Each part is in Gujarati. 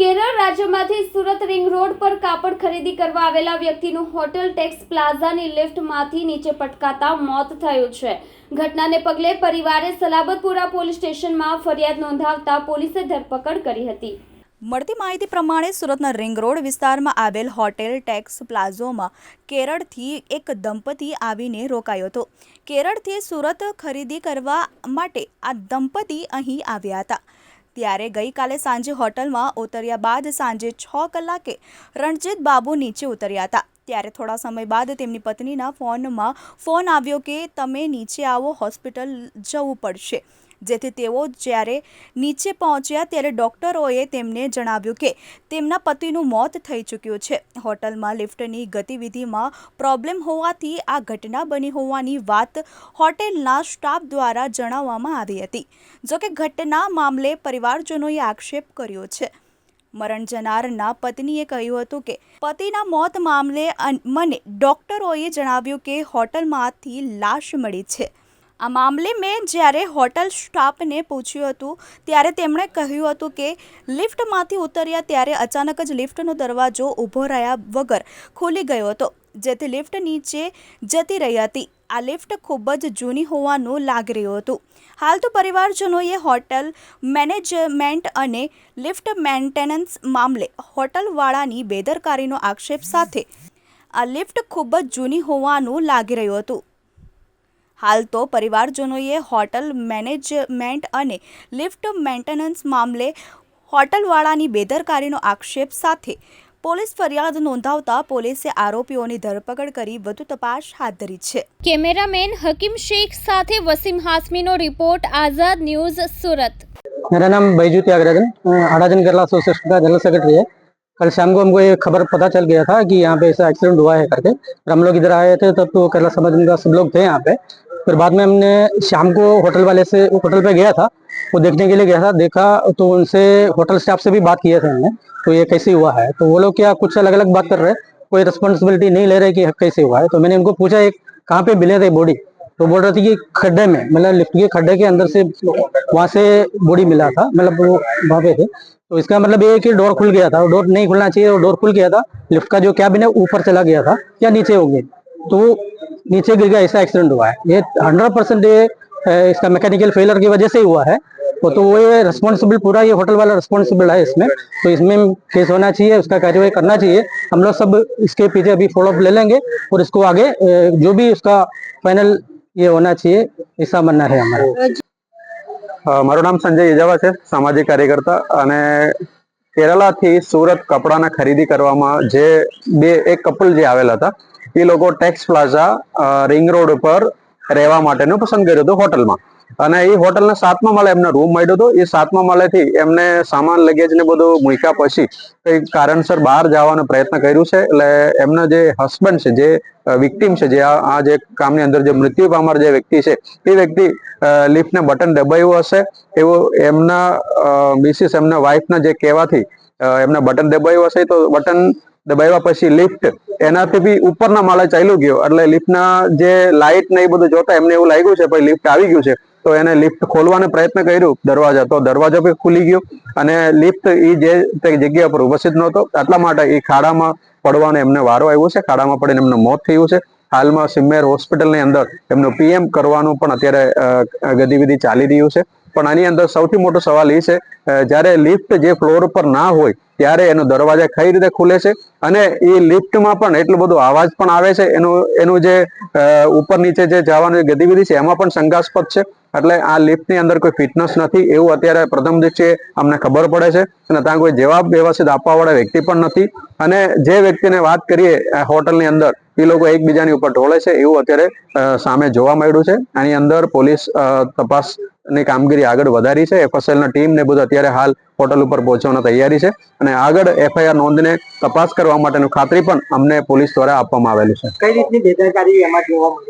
કેરળ રાજ્યમાંથી સુરત રિંગ રોડ પર કાપડ ખરીદી કરવા આવેલા વ્યક્તિનું હોટેલ ટેક્સ પ્લાઝાની લિફ્ટમાંથી નીચે પટકાતા મોત થયું છે. ઘટનાને પગલે પરિવારે સલાબતપુરા પોલીસ સ્ટેશનમાં ફરિયાદ નોંધાવતા પોલીસે ધરપકડ કરી હતી. મળતી માહિતી પ્રમાણે સુરતના રિંગ રોડ વિસ્તારમાં આવેલ હોટેલ ટેક્સ પ્લાઝોમાં કેરળથી એક દંપતી આવીને રોકાયો હતો. કેરળથી સુરત ખરીદી કરવા માટે આ દંપતી અહીં આવ્યા હતા. ત્યારે ગઈકાલે સાંજે હોટલમાં ઉતર્યા બાદ સાંજે છ કલાકે રણજીત બાબુ નીચે ઉતર્યા હતા. ત્યારે થોડા સમય બાદ તેમની પત્નીના ફોનમાં ફોન આવ્યો કે, તમે નીચે આવો, હોસ્પિટલ જવું પડશે. જેથી તેઓ જ્યારે નીચે પહોંચ્યા ત્યારે ડૉક્ટરોએ તેમને જણાવ્યું કે તેમના પતિનું મોત થઈ ચૂક્યું છે. હોટલમાં લિફ્ટની ગતિવિધિમાં પ્રોબ્લેમ હોવાથી આ ઘટના બની હોવાની વાત હોટેલના સ્ટાફ દ્વારા જણાવવામાં આવી હતી. જોકે ઘટના મામલે પરિવારજનોએ આક્ષેપ કર્યો છે. મરણ જનારના પત્નીએ કહ્યું હતું કે પતિના મોત મામલે મને ડૉક્ટરોએ જણાવ્યું કે હોટલમાંથી લાશ મળી છે. આ મામલે મેં જ્યારે હોટલ સ્ટાફને પૂછ્યું હતું, ત્યારે તેમણે કહ્યું હતું કે, લિફ્ટમાંથી ઉતર્યા ત્યારે અચાનક જ લિફ્ટનો દરવાજો ઊભો રહ્યા વગર ખુલી ગયો હતો, જેથી લિફ્ટ નીચે જતી રહી હતી. આ લિફ્ટ ખૂબ જ જૂની હોવાનું લાગી રહ્યું હતું. હાલ તો પરિવારજનોએ હોટલ મેનેજમેન્ટ અને લિફ્ટ મેન્ટેનન્સ મામલે હોટલવાળાની બેદરકારીનો આક્ષેપ સાથે આ લિફ્ટ ખૂબ જ જૂની હોવાનું લાગી રહ્યું હતું. હાલ તો પરિવારજનોએ હોટલ મેનેજમેન્ટ અને લિફ્ટ મેન્ટેનન્સ મામલે હોટલવાળાની બેદરકારીનો આક્ષેપ સાથે પોલીસ ફરિયાદ નોંધાવતા પોલીસે આરોપીઓની ધરપકડ કરી વધુ તપાસ હાથ ધરી છે કેમેરામેન હકીમ શેખ સાથે વસીમ હાસમીનો રિપોર્ટ આઝાદ ન્યૂઝ સુરત मेरा नाम बैजू त्यागराजन आड़ाजन केरला एसोसिएशन का जनरल सेक्रेटरी है कल शाम को हमको ये खबर पता चल गया था कि यहाँ पे ऐसा एक्सीडेंट हुआ है करके फिर हम लोग इधर आए थे तब तो केरला समाज का सब लोग थे यहाँ पे फिर बाद में हमने शाम को होटल वाले से, होटल पे गया था, वो देखने के लिए गया था, देखा तो उनसे होटल स्टाफ से भी बात किए थे हमने तो ये कैसे हुआ है? तो वो लोग क्या कुछ अलग अलग बात कर रहे हैं? कोई रिस्पॉन्सिबिलिटी नहीं ले रहे कि कैसे हुआ है? तो मैंने उनको पूछा, एक, कहाँ पे मिले थे बॉडी? तो बोल रहे थे कि खड्डे में मतलब लिफ्ट के खड्डे के अंदर से वहाँ से बॉडी मिला था मतलब वो वहाँ पे थे। तो इसका मतलब ये है कि डोर खुल गया था, डोर नहीं खुलना चाहिए डोर खुल गया था, लिफ्ट का जो कैबिन है, ऊपर चला गया था, या नीचे हो गया। तो नीचे गिर गया ऐसा एक्सीडेंट हुआ है ये हंड्रेड परसेंट ये अ, इसका मैकेनिकल फेलियर की वजह से ही हुआ है वो तो वो ये रिस्पॉन्सिबल पूरा ये होटल वाला रिस्पॉन्सिबल है इसमें तो इसमें केस होना चाहिए उसका कार्यवाही करना चाहिए हम लोग सब इसके पीछे अभी फॉलो अप ले लेंगे और इसको आगे अ, जो भी उसका फाइनल ये होना चाहिए ऐसा मानना है हमारा અ, મારું નામ સંજય ઇજાવા છે સામાજિક કાર્યકર્તા અને કેરલાથી સુરત કપડાના ખરીદી કરવામાં જે બે એક કપલ જે આવેલા હતા એ લોકો ટેક્સ પ્લાઝા રિંગ રોડ ઉપર રહેવા માટેનું પસંદ કર્યું હતું હોટલમાં. અને એ હોટલના સાતમા માળે એમને રૂમ મળ્યો હતો. એ સાતમા માળેથી એમને સામાન લગેજ ને બધું મૂક્યા પછી કઈ કારણસર બહાર જવાનો પ્રયત્ન કર્યું છે. એટલે એમનો જે હસબન્ડ છે, જે વિક્ટીમ છે, જે આ જે કામની અંદર જે મૃત્યુ પામર જે વ્યક્તિ છે, એ વ્યક્તિ લિફ્ટને બટન દબાયું હશે. એવું એમના મિસિસ એમના વાઇફના જે કહેવાથી એમને બટન દબાયું હશે. તો બટન દબાવ્યા પછી લિફ્ટ એનાથી બી ઉપરના માળે ચાલ્યું ગયો. એટલે લિફ્ટના જે લાઇટ ને એ બધું જોતા એમને એવું લાગ્યું છે, ભાઈ લિફ્ટ આવી ગયું છે. તો એને લિફ્ટ ખોલવાનો પ્રયત્ન કર્યું. દરવાજા તો દરવાજો બી ખુલી ગયો અને લિફ્ટ એ જે તે જગ્યા પર ઉપસ્થિત નહોતો. એટલા માટે એ ખાડામાં પડવાનો એમને વારો આવ્યો છે. ખાડામાં પડીને એમનું મોત થયું છે. હાલમાં સિમ્મેર હોસ્પિટલની અંદર એમનું પીએમ કરવાનું પણ અત્યારે ગતિવિધિ ચાલી રહ્યું છે. પણ આની અંદર સૌથી મોટો સવાલ એ છે જ્યારે લિફ્ટ જે ફ્લોર ઉપર ના હોય ત્યારે એનો દરવાજા કઈ રીતે ખુલે છે? અને એ લિફ્ટમાં પણ એટલો બધો અવાજ પણ આવે છે. એનું એનું જે ઉપર નીચે જે જવાની ગતિવિધિ છે, એમાં પણ શંકાસ્પદ છે. એટલે આ લિફ્ટની અંદર કોઈ ફિટનેસ નથી એવું અત્યારે પ્રથમ દ્રષ્ટિએ અમને ખબર પડે છે. અને ત્યાં કોઈ જવાબ વ્યવસ્થિત આપવા વાળા વ્યક્તિ પણ નથી. અને જે વ્યક્તિને વાત કરીએ હોટલની અંદર, એ લોકો એકબીજાની ઉપર ઢોળે છે એવું અત્યારે સામે જોવા મળ્યું છે. આની અંદર પોલીસ તપાસની કામગીરી આગળ વધારી છે. એફએસએલ ટીમ ને બધું અત્યારે હાલ હોટલ ઉપર પહોંચવાની તૈયારી છે અને આગળ એફઆઈઆર નોંધને તપાસ કરવા માટેનું ખાતરી પણ અમને પોલીસ દ્વારા આપવામાં આવેલી છે. કઈ રીતની બેદરકારી એમાં જોવા મળી?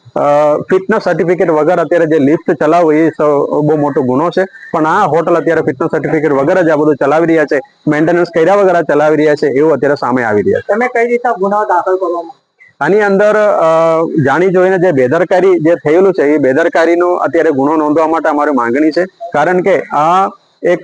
ફિટનેસ સર્ટિફિકેટ વગર અત્યારે જે લિફ્ટ ચલાવવું એ બહુ મોટો ગુનો છે. પણ આ હોટલ અત્યારે ફિટનેસ સર્ટિફિકેટ વગર જ આ બધું ચલાવી રહ્યા છે. મેન્ટેનન્સ કર્યા વગર આ ચલાવી રહ્યા છે એવું અત્યારે સામે આવી રહ્યા છે. તમે કઈ રીતના ગુનો દાખલ કરવામાં આની અંદર જાણી જોઈને જે બેદરકારી જે થયેલું છે એ બેદરકારીનો અત્યારે ગુનો નોંધવા માટે અમારી માંગણી છે. કારણ કે આ એક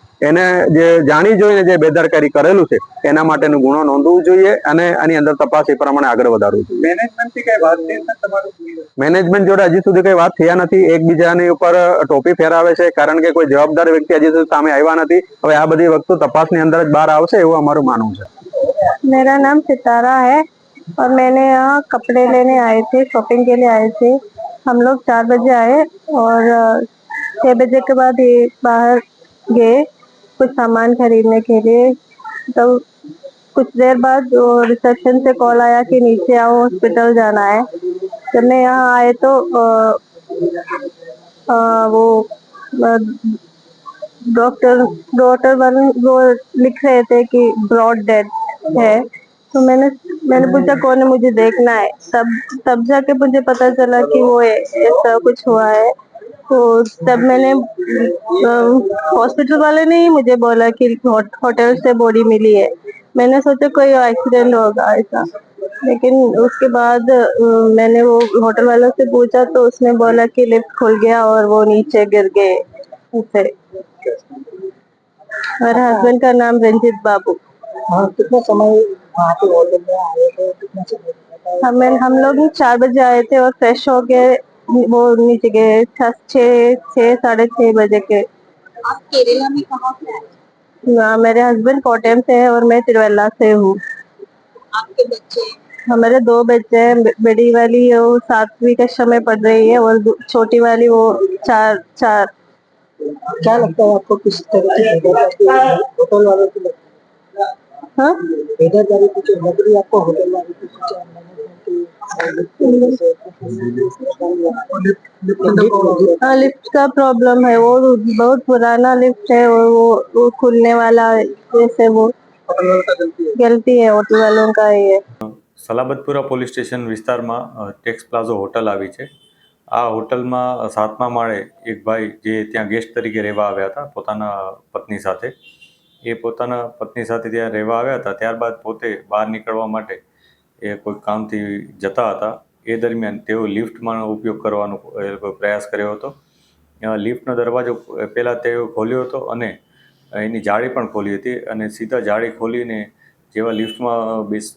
એને જે જાણી જોઈને જે બેદરકારી કરેલું છે એના માટેનું ગુનો નોંધવું જોઈએ અને આની અંદર તપાસ એ પ્રમાણે આગળ વધારવું જોઈએ મેનેજમેન્ટ થી કઈ વાત થઈ છે તમારું મેનેજમેન્ટ જોડે હજી સુધી કઈ વાત થયા નથી એકબીજાની ઉપર ટોપી ફેરાવે છે કારણ કે કોઈ જવાબદાર વ્યક્તિ હજી સુધી સામે આવ્યા નથી હવે આ બધી વસ્તુ તપાસની અંદર જ બહાર આવશે એવું અમારું માનવું છે मेरा नाम सितारा है और मैंने यहाँ कपड़े लेने आए थे शॉपिंग के लिए आए थे हम लोग चार बजे आए और अ, छः बजे के बाद ये बाहर गए कुछ सामान खरीदने के लिए। तो कुछ देर बाद रिसेप्शन से कॉल आया कि नीचे आओ हॉस्पिटल जाना है। जब मैं यहाँ आए तो अ, अ, वो डॉक्टर डॉक्टर वाले वो लिख रहे थे कि ब्रॉड डेड है। तो मैंने मैंने पूछा कौन है? मुझे देखना है। तब तब जाके मुझे पता चला कि वो ऐसा कुछ हुआ है। तो तब मैंने हॉस्पिटल वाले ने ही मुझे बोला कि होटल से बॉडी मिली है। मैंने सोचा कोई एक्सीडेंट होगा ऐसा। लेकिन उसके बाद मैंने वो होटल वालों से पूछा तो उसने बोला कि लिफ्ट खुल गया और वो नीचे गिर गए ऐसे मेरे हस्बैंड का नाम रंजीत बाबू। हाँ कितना समय वहाँ पे होटल में आए थे? कितना समय लगा था? हमें हम लोग चार बजे आए थे और फ्रेश होके वो नीचे गए छ- छः साढ़े छः बजे के। आप केरला में कहाँ से आए? हाँ, मेरे हस्बैंड कोटम से है और मैं तिरुवल्ला से हूँ। आपके बच्चे हमारे दो बच्चे हैं बड़ी वाली वो सातवीं कक्षा में पढ़ रही है और छोटी वाली वो चार चार। क्या लगता है आपको किस तरह की होटल वालों की हाँ है बेदरकारी कुछ लग रही है आपको होटल वालों की कुछ मैनेजमेंट हाँ लिफ्ट का प्रॉब्लम है वो बहुत पुराना लिफ्ट है और वो वो खुलने वाला है, जैसे वो गलती है होटल वालों का ये સલાબતપુરા પોલીસ સ્ટેશન વિસ્તારમાં અ, ટેક્સ પ્લાઝો હોટલ આવી છે આ હોટલમાં સાતમા માળે એક ભાઈ જે ત્યાં ગેસ્ટ તરીકે રહેવા આવ્યા હતા પોતાના પત્ની સાથે એ પોતાના પત્ની સાથે ત્યાં રહેવા આવ્યા હતા. ત્યારબાદ પોતે બહાર નીકળવા માટે એ કોઈ કામથી જતા હતા. એ દરમિયાન તેઓ લિફ્ટમાં ઉપયોગ કરવાનો, એ લોકોએ પ્રયાસ કર્યો હતો. લિફ્ટનો દરવાજો પહેલાં તેઓ ખોલ્યો હતો અને એની જાળી પણ ખોલી હતી અને સીધા જાળી ખોલીને જેવા લિફ્ટમાં બેસ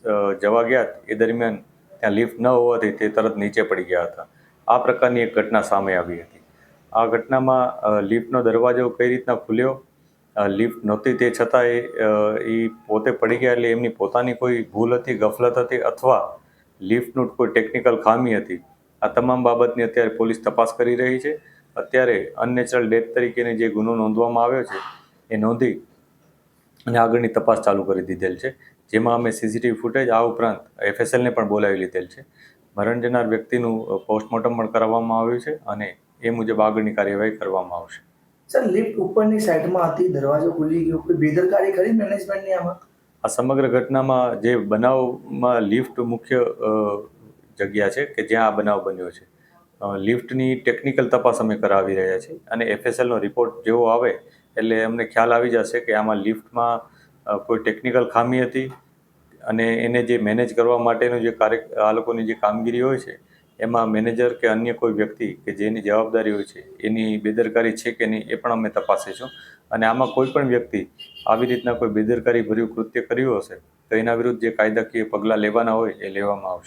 જવા ગયા એ દરમિયાન ત્યાં લિફ્ટ ન હોવાથી તે તરત નીચે પડી ગયા હતા. આ પ્રકારની એક ઘટના સામે આવી હતી. આ ઘટનામાં લિફ્ટનો દરવાજો કઈ રીતના ખુલ્યો લિફ્ટ નહોતી તે છતાં એ એ પોતે પડી ગયા એટલે એમની પોતાની કોઈ ભૂલ હતી, ગફલત હતી અથવા લિફ્ટનું કોઈ ટેકનિકલ ખામી હતી. આ તમામ બાબતની અત્યારે પોલીસ તપાસ કરી રહી છે. અત્યારે અનનેચરલ ડેથ તરીકેની જે ગુનો નોંધવામાં આવ્યો છે, એ નોંધી અને આગળની તપાસ ચાલુ કરી દીધેલ છે. જેમાં અમે સીસીટીવી ફૂટેજ આ ઉપરાંત એફએસએલને પણ બોલાવી લીધેલ છે. મરણ જનાર વ્યક્તિનું પોસ્ટમોર્ટમ પણ કરાવવામાં આવ્યું છે અને એ મુજબ આગળની કાર્યવાહી કરવામાં આવશે. સર લિફ્ટ ઉપરની સાઈડમાં હતી, દરવાજો ખુલી ગયો. કોઈ બેદરકારી ખરી મેનેજમેન્ટની આમાં? આ સમગ્ર ઘટનામાં જે બનાવમાં લિફ્ટ મુખ્ય જગ્યા છે કે જ્યાં આ બનાવ બન્યો છે. લિફ્ટની ટેકનિકલ તપાસ અમે કરાવી રહ્યા છીએ અને એફએસએલનો રિપોર્ટ જેવો આવે એટલે અમને ખ્યાલ આવી જશે કે આમાં લિફ્ટમાં કોઈ ટેકનિકલ ખામી હતી અને એને જે મેનેજ કરવા માટેનું જે કાર્ય, આ લોકોની જે કામગીરી હોય છે એમાં મેનેજર કે અન્ય કોઈ વ્યક્તિ કે જેની જવાબદારી હોય છે, એની બેદરકારી છે કે નહીં, એ પણ અમે તપાસીશું. અને આમાં કોઈ પણ વ્યક્તિ આવી રીતના કોઈ બેદરકારી ભર્યું કૃત્ય કર્યું હશે, તો એના વિરુદ્ધ જે કાયદાકીય પગલાં લેવાના હોય, એ લેવામાં આવશે.